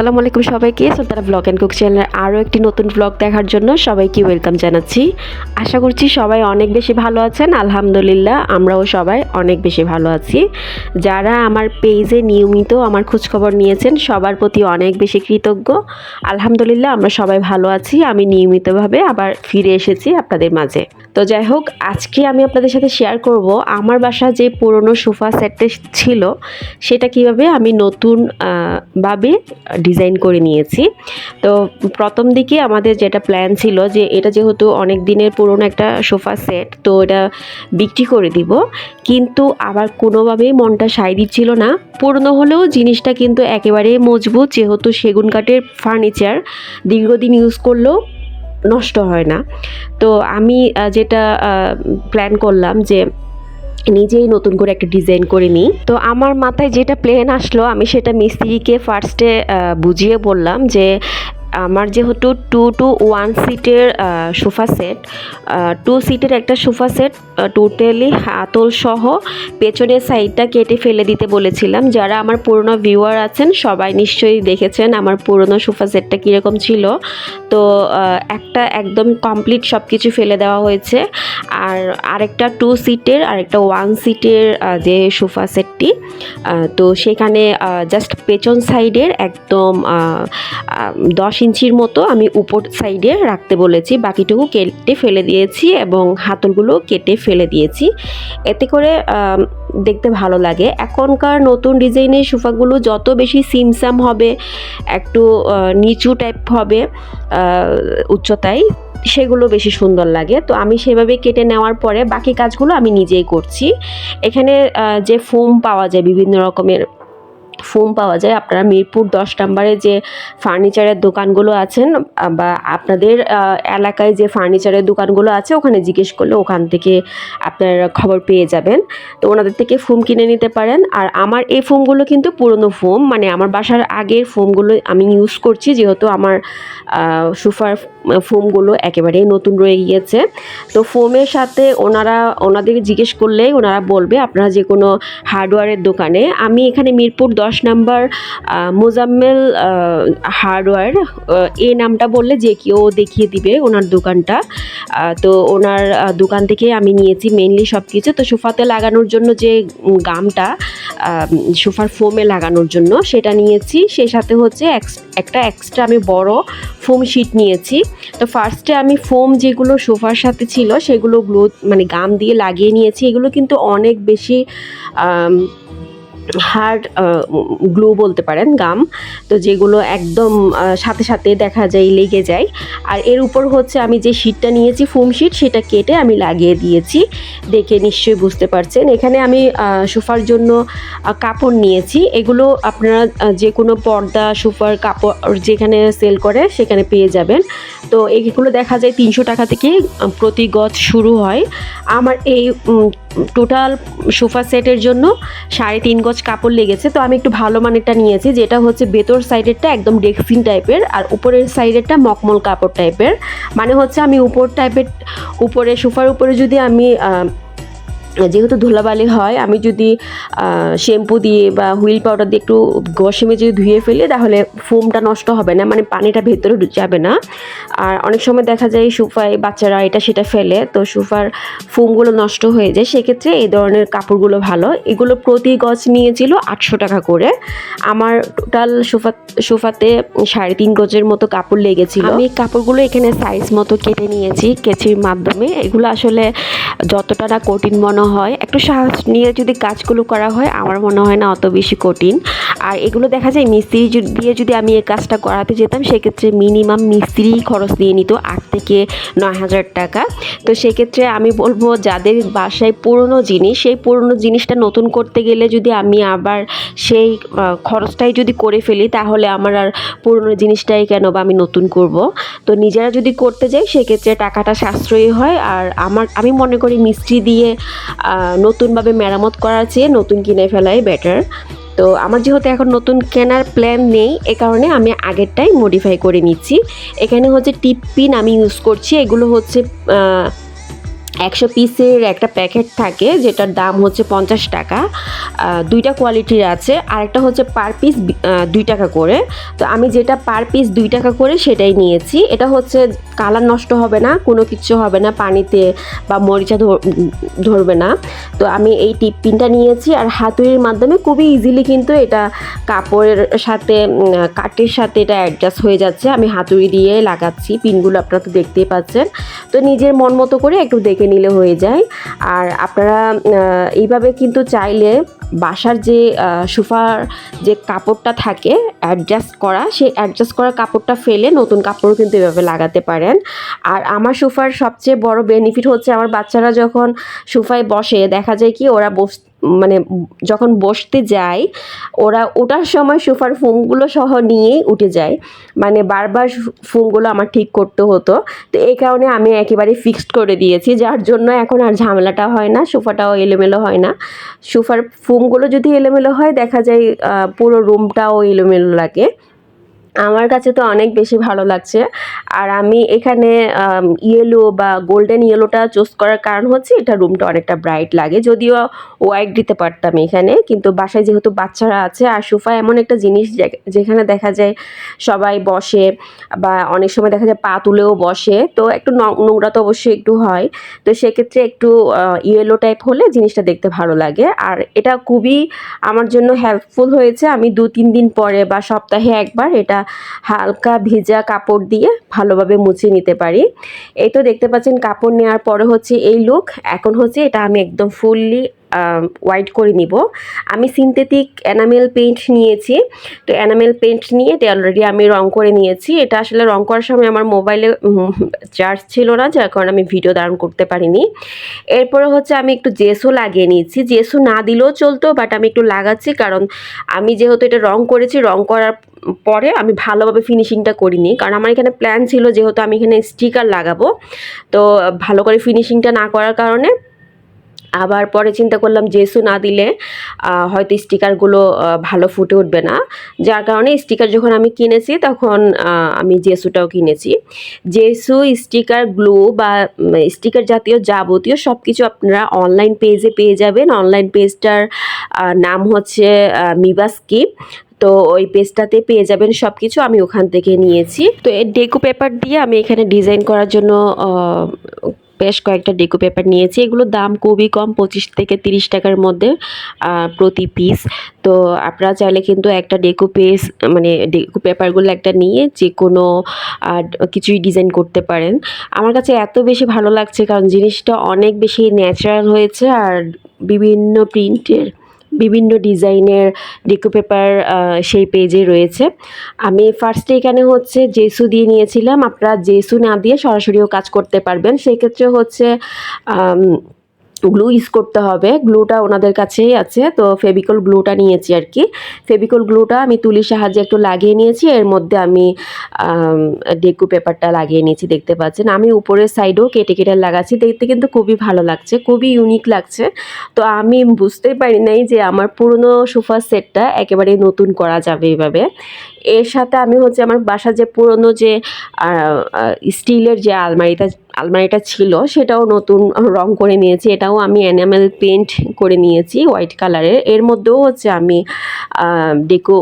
আসসালামু আলাইকুম সবাইকে। সুলতানা ব্লগ অ্যান্ড কুক চ্যানেলের আরও একটি নতুন ব্লগ দেখার জন্য সবাইকে ওয়েলকাম জানাচ্ছি। আশা করছি সবাই অনেক বেশি ভালো আছেন। আলহামদুলিল্লাহ, আমরাও সবাই অনেক বেশি ভালো আছি। যারা আমার পেজে নিয়মিত আমার খোঁজখবর নিয়েছেন, সবার প্রতি অনেক বেশি কৃতজ্ঞ। আলহামদুলিল্লাহ, আমরা সবাই ভালো আছি। আমি নিয়মিতভাবে আবার ফিরে এসেছি আপনাদের মাঝে। তো যাই হোক, আজকে আমি আপনাদের সাথে শেয়ার করব আমার বাসা যে পুরনো সোফা সেটটা ছিল, সেটা কীভাবে আমি নতুন ভাবে ডিজাইন করে নিয়েছি। তো প্রথম দিকে আমাদের যেটা প্ল্যান ছিল যে এটা যেহেতু অনেক দিনের পুরনো একটা সোফা সেট তো এটা বিক্রি করে দিব। কিন্তু আবার কোনোভাবেই মনটা সায় দিচ্ছিল না। পুরনো হলেও জিনিসটা কিন্তু একেবারে মজবুত, যেহেতু সেগুন কাঠের ফার্নিচার দীর্ঘদিন ইউজ করলেও নষ্ট হয় না। তো আমি যেটা প্ল্যান করলাম যে নিজেই নতুন করে একটা ডিজাইন করে নিই। তো আমার মাথায় যেটা প্লেন আসলো, আমি সেটা মিস্ত্রিকে ফার্স্টে বুঝিয়ে বললাম যে আমার যেহেতু টু টু ওয়ান সিটের সোফা সেট টু সিটের একটা সোফা সেট টোটালি হাতল সহ পেছনের সাইডটা কেটে ফেলে দিতে বলেছিলাম। যারা আমার পুরনো ভিউয়ার আছেন, সবাই নিশ্চয়ই দেখেছেন আমার পুরনো সোফা সেটটা কীরকম ছিল। তো একটা একদম কমপ্লিট সব কিছু ফেলে দেওয়া হয়েছে। আর আরেকটা টু সিটের আরেকটা ওয়ান সিটের যে সোফা সেটটি তো সেখানে জাস্ট পেছন সাইডের একদম দশ ইঞ্চির মতো আমি উপর সাইডে রাখতে বলেছি। বাকিটুকু কেটে ফেলে দিয়েছি এবং হাতলগুলো কেটে ফেলে দিয়েছি। এতে করে দেখতে ভালো লাগে। এখনকার নতুন ডিজাইনের সোফাগুলো যত বেশি সিমসাম হবে, একটু নিচু টাইপ হবে উচ্চতায়, সেগুলো বেশি সুন্দর লাগে। তো আমি সেভাবে কেটে নেওয়ার পরে বাকি কাজগুলো আমি নিজেই করছি। এখানে যে ফোম পাওয়া যায় বিভিন্ন রকমের ফোম পাওয়া যায়। আপনারা মিরপুর দশ নম্বরে যে ফার্নিচারের দোকানগুলো আছেন, বা আপনাদের এলাকায় যে ফার্নিচারের দোকানগুলো আছে, ওখানে জিজ্ঞেস করলে ওখান থেকে আপনারা খবর পেয়ে যাবেন। তো ওনাদের থেকে ফোম কিনে নিতে পারেন। আর আমার এই ফোমগুলো কিন্তু পুরনো ফোম মানে আমার বাসার আগের ফোমগুলো আমি ইউজ করছি, যেহেতু আমার সোফার ফোমগুলো একেবারেই নতুন রয়ে গিয়েছে। তো ফোমের সাথে ওনারা ওনাদের জিজ্ঞেস করলেই ওনারা বলবে আপনারা যে কোনো হার্ডওয়্যারের দোকানে। আমি এখানে মিরপুর দশ নাম্বার মোজাম্মেল হার্ডওয়্যার এই নামটা বললে যে কেউ দেখিয়ে দিবে ওনার দোকানটা। তো ওনার দোকান থেকে আমি নিয়েছি মেনলি সব কিছু তো সোফাতে লাগানোর জন্য যে গামটা সোফার ফোমে লাগানোর জন্য সেটা নিয়েছি। সেই সাথে হচ্ছে একটা এক্সট্রা আমি বড় ফোম শিট নিয়েছি। তো ফার্স্টে আমি ফোম যেগুলো সোফার সাথে ছিল সেগুলো গ্লো মানে গাম দিয়ে লাগিয়ে নিয়েছি। এগুলো কিন্তু অনেক বেশি হার্ড গ্লো বলতে পারেন, গাম, তো যেগুলো একদম সাথে সাথে দেখা যায়, লেগে যায়। আর এর উপর হচ্ছে আমি যে শিটটা নিয়েছি ফোম শিট সেটা কেটে আমি লাগিয়ে দিয়েছি। দেখে নিশ্চয়ই বুঝতে পারছেন। এখানে আমি সোফার জন্য কাপড় নিয়েছি। এগুলো আপনারা যে কোনো পর্দা, সোফার কাপড় যেখানে সেল করে, সেখানে পেয়ে যাবেন। তো এগুলো দেখা যায় তিনশো টাকা থেকে প্রতি গজ শুরু হয়। আমার এই টোটাল সোফা সেটের জন্য সাড়ে তিন গজ কাপড় লেগেছে। তো আমি একটু ভালো মানেরটা নিয়েছি, যেটা হচ্ছে ভেতর সাইডেরটা একদম ডেক্সিন টাইপের আর উপরের সাইডেরটা মকমল কাপড় টাইপের মানে হচ্ছে আমি উপর টাইপের উপরে, সোফার উপরে যদি আমি যেহেতু ধুলাবালি হয়, আমি যদি শ্যাম্পু দিয়ে বা হুইল পাউডার দিয়ে একটু ঘষে মেজে ধুয়ে ফেলি, তাহলে ফোমটা নষ্ট হবে না মানে পানিটা ভেতরে যাবে না। আর অনেক সময় দেখা যায় সুফায় বাচ্চারা এটা সেটা ফেলে, তো সুফার ফোমগুলো নষ্ট হয়ে যায়, সেক্ষেত্রে এই ধরনের কাপড়গুলো ভালো। এগুলো প্রতি গজ নিয়েছিল আটশো টাকা করে। আমার টোটাল সোফা, সোফাতে সাড়ে তিন গজের মতো কাপড় লেগেছিল। আমি কাপড়গুলো এখানে সাইজ মতো কেটে নিয়েছি, কেচির মাধ্যমে। এগুলো আসলে যতটা না কঠিন মনে হয়। একটু সাহস নিয়ে যদি কাজগুলো করা হয়, আমার মনে হয় না অত বেশি কঠিন। আর এগুলো দেখা যায় মিস্ত্রি দিয়ে যদি আমি এই কাজটা করাতে যেতাম, সেক্ষেত্রে মিনিমাম মিস্ত্রি খরচ দিয়ে নিত আট থেকে নয় হাজার টাকা। তো সেক্ষেত্রে আমি বলব, যাদের বাসায় পুরনো জিনিস, সেই পুরনো জিনিসটা নতুন করতে গেলে যদি আমি আবার সেই খরচটাই যদি করে ফেলি, তাহলে আমার আর পুরনো জিনিসটাই কেন বা আমি নতুন করব? তো নিজেরা যদি করতে যাই, সেক্ষেত্রে টাকাটা সাশ্রয়ী হয়। আর আমার, আমি মনে করি মিস্ত্রি দিয়ে নতুনভাবে মেরামত করার চেয়ে নতুন কিনে ফেলাই বেটার তো আমার যেহেতু এখন নতুন কেনার প্ল্যান নেই, এ কারণে আমি আগেরটাই মডিফাই করে নিচ্ছি। এখানে হচ্ছে টিপ পিন আমি ইউজ করছি, এগুলো হচ্ছে একশো পিসের একটা প্যাকেট থাকে, যেটার দাম হচ্ছে পঞ্চাশ টাকা। দুইটা কোয়ালিটির আছে, আরেকটা হচ্ছে পার পিস দুই টাকা করে। তো আমি যেটা পার পিস দুই টাকা করে সেটাই নিয়েছি। এটা হচ্ছে কালার নষ্ট হবে না, কোনো কিছু হবে না, পানিতে বা মরিচা ধর- ধরবে না। তো আমি এই টিপ পিনটা নিয়েছি আর হাতুড়ির মাধ্যমে খুবই ইজিলি কিন্তু এটা কাপড়ের সাথে কাঠের সাথে এটা অ্যাডজাস্ট হয়ে যাচ্ছে। আমি হাতুড়ি দিয়ে লাগাচ্ছি, পিনগুলো আপনারা তো দেখতেই পাচ্ছেন। তো নিজের মন মতো করে একটু দেখে নিলে হয়ে যায়। আর আপনারা এইভাবে কিন্তু চাইলে বাসার যে সোফার যে কাপড়টা থাকে অ্যাডজাস্ট করা, সেই অ্যাডজাস্ট করা কাপড়টা ফেলে নতুন কাপড় কিন্তু এভাবে লাগাতে পারেন। আর আমার সোফার সবচেয়ে বড় বেনিফিট হচ্ছে, আমার বাচ্চারা যখন সোফায় বসে, দেখা যায় কি ওরা বস মানে যখন বসতে যায়, ওরা ওঠার সময় সোফার ফোমগুলো সহ নিয়েই উঠে যায়। মানে বারবার ফোমগুলো আমার ঠিক করতে হতো। তো এই কারণে আমি একেবারে ফিক্সড করে দিয়েছি। যার জন্য এখন আর ঝামেলাটা হয় না, সোফাটাও এলোমেলো হয় না। সোফার ফোমগুলো যদি এলোমেলো হয়, দেখা যায় পুরো রুমটাও এলোমেলো লাগে। আমার কাছে তো অনেক বেশি ভালো লাগছে। আর আমি এখানে ইয়েলো বা গোল্ডেন ইয়েলোটা চুজ করার কারণ হচ্ছে এটা রুমটা অনেকটা ব্রাইট লাগে। যদিও হোয়াইট দিতে পারতাম এখানে, কিন্তু বাসায় যেহেতু বাচ্চারা আছে আর সোফা এমন একটা জিনিস যেখানে দেখা যায় সবাই বসে বা অনেক সময় দেখা যায় পা তুলেও বসে, তো একটু নোংরা তো অবশ্যই একটু হয়। তো সেক্ষেত্রে একটু ইয়েলো টাইপ হলে জিনিসটা দেখতে ভালো লাগে। আর এটা খুবই আমার জন্য হেল্পফুল হয়েছে। আমি দু তিন দিন পরে বা সপ্তাহে একবার এটা হালকা ভেজা কাপড় দিয়ে ভালোভাবে মুছে নিতে পারি। এই তো দেখতে পাচ্ছেন, কাপড় নেওয়ার পরে হচ্ছে এই লুক এখন হচ্ছে এটা আমি একদম ফুললি হোয়াইট করে নিব। আমি সিনথেটিক এনামেল পেইন্ট নিয়েছি। তো এনামেল পেইন্ট নিয়ে এটা অলরেডি আমি রং করে নিয়েছি। এটা আসলে রং করার সময় আমার মোবাইলে চার্জ ছিল না, যার কারণে আমি ভিডিও ধারণ করতে পারিনি। এরপরে হচ্ছে আমি একটু জেসও লাগিয়ে নিয়েছি। জেসও না দিলেও চলতো বাট আমি একটু লাগাচ্ছি, কারণ আমি যেহেতু এটা রং করেছি, রং করার পরে আমি ভালোভাবে ফিনিশিংটা করিনি। কারণ আমার এখানে প্ল্যান ছিল, যেহেতু আমি এখানে স্টিকার লাগাবো। তো ভালো করে ফিনিশিংটা না করার কারণে আবার পরে চিন্তা করলাম জেসু না দিলে হয়তো স্টিকারগুলো ভালো ফুটে উঠবে না। যার কারণে স্টিকার যখন আমি কিনেছি, তখন আমি জেসুটাও কিনেছি। জেসু স্টিকার গ্লু বা স্টিকার জাতীয় যাবতীয় সব কিছু আপনারা অনলাইন পেজে পেয়ে যাবেন। অনলাইন পেজটার নাম হচ্ছে মিবাস্কিপ তো ওই পেজটাতে পেয়ে যাবেন সব কিছু আমি ওখান থেকে নিয়েছি। তো এই ডেকু পেপার দিয়ে আমি এখানে ডিজাইন করার জন্য বেশ কয়েকটা ডেকো পেপার নিয়েছি। এগুলোর দাম খুবই কম, পঁচিশ থেকে তিরিশ টাকার মধ্যে প্রতি পিস তো আপনারা চাইলে কিন্তু একটা ডেকো পেস মানে ডেকো পেপারগুলো একটা নিয়ে যে কোনো কিছুই ডিজাইন করতে পারেন। আমার কাছে এত বেশি ভালো লাগছে কারণ জিনিসটা অনেক বেশি ন্যাচারাল হয়েছে আর বিভিন্ন প্রিন্টের বিভিন্ন ডিজাইনের ডিকো পেপার সেই পেজে রয়েছে। আমি ফার্স্টে এখানে হচ্ছে জেসু দিয়ে নিয়েছিলাম। আপনারা জেসু না দিয়ে সরাসরিও কাজ করতে পারবেন। সেক্ষেত্রে হচ্ছে গ্লু ইউজ করতে হবে। গ্লুটা ওনাদের কাছেই আছে। তো ফেবিকল গ্লুটা নিয়েছি আর কি। ফেবিকল গ্লুটা আমি তুলির সাহায্যে একটু লাগিয়ে নিয়েছি। এর মধ্যে আমি ডেকু পেপারটা লাগিয়ে নিয়েছি, দেখতে পাচ্ছেন। আমি উপরের সাইডেও কেটে কেটে লাগাচ্ছি। দেখতে কিন্তু খুবই ভালো লাগছে। খুবই ইউনিক লাগছে। তো আমি বুঝতেই পারি নাই যে আমার পুরনো সোফা সেটটা একেবারে নতুন করা যাবে এভাবে। এর সাথে আমি হচ্ছে আমার বাসা যে পুরনো যে স্টিলের যে আলমারিটা আলমারিটা ছিল, সেটাও নতুন রং করে নিয়েছি। এটাও আমি এনামেল পেন্ট করে নিয়েছি হোয়াইট কালারের এর। মধ্যেও হচ্ছে আমি ডেকো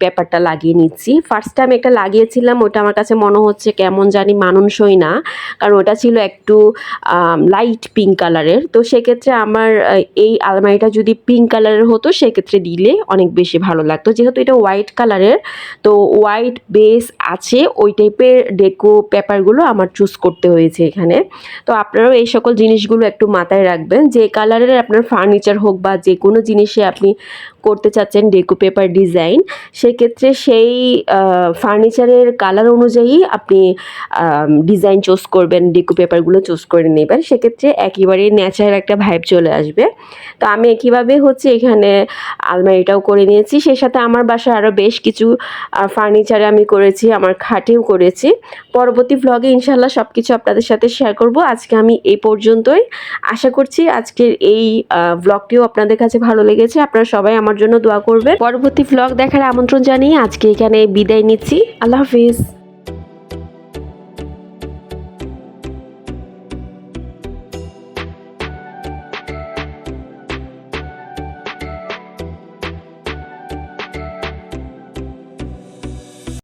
পেপারটা লাগিয়ে নিচ্ছি। ফার্স্ট টাইম একটা লাগিয়েছিলাম, ওটা আমার কাছে মনে হচ্ছে কেমন জানি মানানসই না, কারণ ওটা ছিল একটু লাইট পিঙ্ক কালারের তো সেক্ষেত্রে আমার এই আলমারিটা যদি পিঙ্ক কালারের হতো, সেক্ষেত্রে দিলে অনেক বেশি ভালো লাগতো। যেহেতু এটা হোয়াইট কালারের তো হোয়াইট বেস আছে, ওই টাইপের ডেকো পেপারগুলো আমার চুজ করতে হয়েছে। এখানে। তো আপনারাও এই সকল জিনিসগুলো একটু মাথায় রাখবেন। যে কালারের আপনার ফার্নিচার হোক বা যে কোনো জিনিসে আপনি করতে চাচ্ছেন ডেকো পেপার ডিজাইন সেক্ষেত্রে সেই ফার্নিচারের কালার অনুযায়ী আপনি ডিজাইন চুজ করবেন ডেকো পেপারগুলো চুজ করে নেবেন। সেক্ষেত্রে একেবারেই ন্যাচারাল একটা ভাইব চলে আসবে। তো আমি একইভাবে হচ্ছে এখানে আলমারিটাও করে নিয়েছি। সেই সাথে আমার বাসায় আরও বেশ কিছু ফার্নিচারে আমি করেছি, আমার খাটেও করেছি। পরবর্তী ভ্লগে ইনশাল্লাহ সব কিছু আপনাদের সাথে শেয়ার করব। আজকে আমি এই পর্যন্তই। আশা করছি আজকের এই ব্লগটিও আপনাদের কাছে ভালো লেগেছে। আপনারা সবাই আমার জন্য দোয়া করবে পরবর্তী ব্লগ দেখার আমন্ত্রণ জানিয়ে আজকে এখানে বিদায় নিচ্ছি। আল্লাহ হাফিজ।